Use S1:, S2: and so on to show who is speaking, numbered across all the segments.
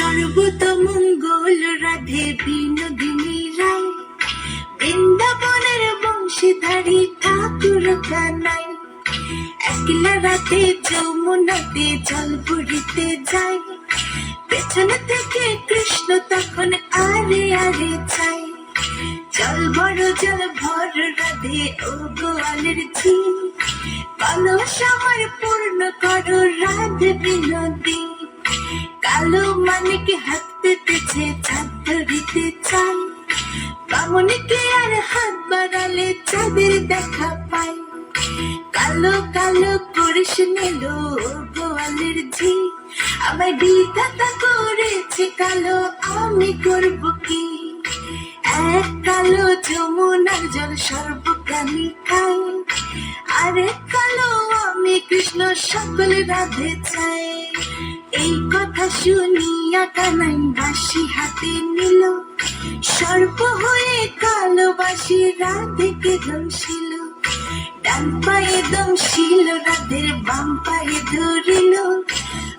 S1: সর্বতমঙ্গল রাধে বিনোদিনী রায়। বৃন্দাবনের বংশীধারী ঠাকুর কানাই একলা রাতে যমুনাতে জল ভরিতে যায় পেছন থেকে কৃষ্ণ তখন আরে আরে চাই। জল বড় জল ভর রাধে ও গোয়ালের ঝিল। কলস আমার পূর্ণ করো রাধে বিনোদী কালো মানিকে হাত পেতেছে, চাঁদ ধরিতে চাই। বামনিকে আর হাত বাড়ালে চাঁদের দেখা পাই। কালো কালো করিস নিল গোয়ালের ঝি। আমার বিধাতা করেছে কালো, আমি করব কি? এক কালো যমুনার জল সর্বকামী খাই আরেক কালো আমি কৃষ্ণ, সকল রাধে চাই। কথা শুনিয়া কানাই বাসি হাতে নিল সর্প হয়ে কালো বাসি রাধেকে দংশিল ডান পায়ে দংশিল, রাধের বাম পায়ে ধরিল।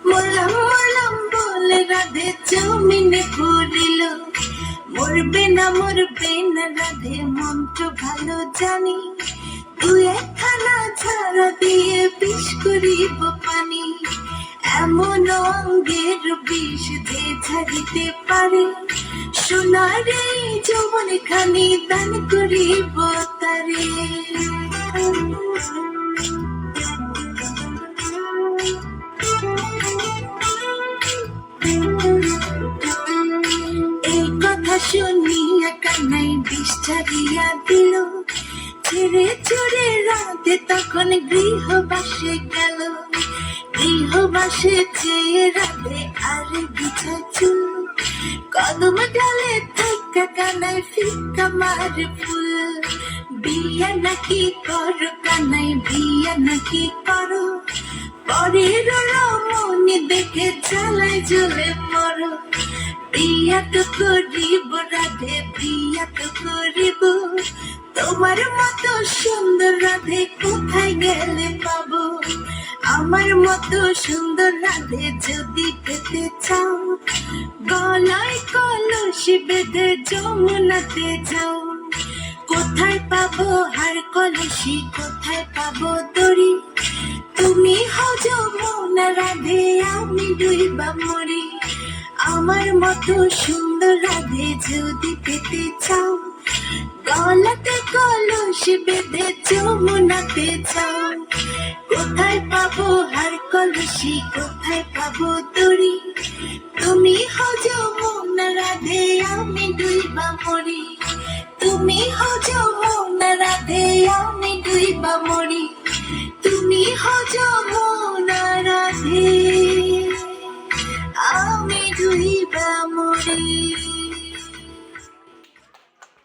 S1: মরলাম মরলাম বলে রাধে জমিনে পড়িল মরবে না মরবে না, রাধে মন্ত্র ভালো জানি। দু একখানা ছাড়া দিয়ে বিষ করিব পানি। এমন অঙ্গের বিষ যে ঝাড়িতে পারে? সোনার যৌবন খানি দান করিব তারে। এই কথা শুনিয়া কানাই বিষ ছাড়িয়া দিল। ছেড়ে চড়ে রাতে তখন গৃহবাসে গেল। গৃহবাসে চেয়ে রাতে আর বিছা চুল। কদম ডালে থাকা কানাই ফিকা মার ফুল। বিয়া নাকি করো কানাই বিয়া নাকি করো? পরের রমণী দেখে জ্বালায় জ্বলে মরো। বিয়া তো করিব রাধে, বিয়া তো করিব। তোমার মতো সুন্দর রাধে কোথায় গেলে পাবো? আমার মতো সুন্দর রাধে যদি পেতে চাও, গলায় কলসি বেঁধে যমুনাতে যাও। কোথায় পাবো হার কলসি, কোথায় পাবো দড়ি? তুমি হও যমুনা রাধে, আমি ডুইবা মরি। আমার মতো সুন্দর রাধে যদি পেতে চাও, গলাতে কলসি বেঁধে যমুনাতে যাও। হাসি কোথায় পাবো তরি তুমি হজ মন রাধে, আমি ডুইবা মরি। তুমি হজ মন রাধে, আমি ডুইবা মরি। তুমি হজ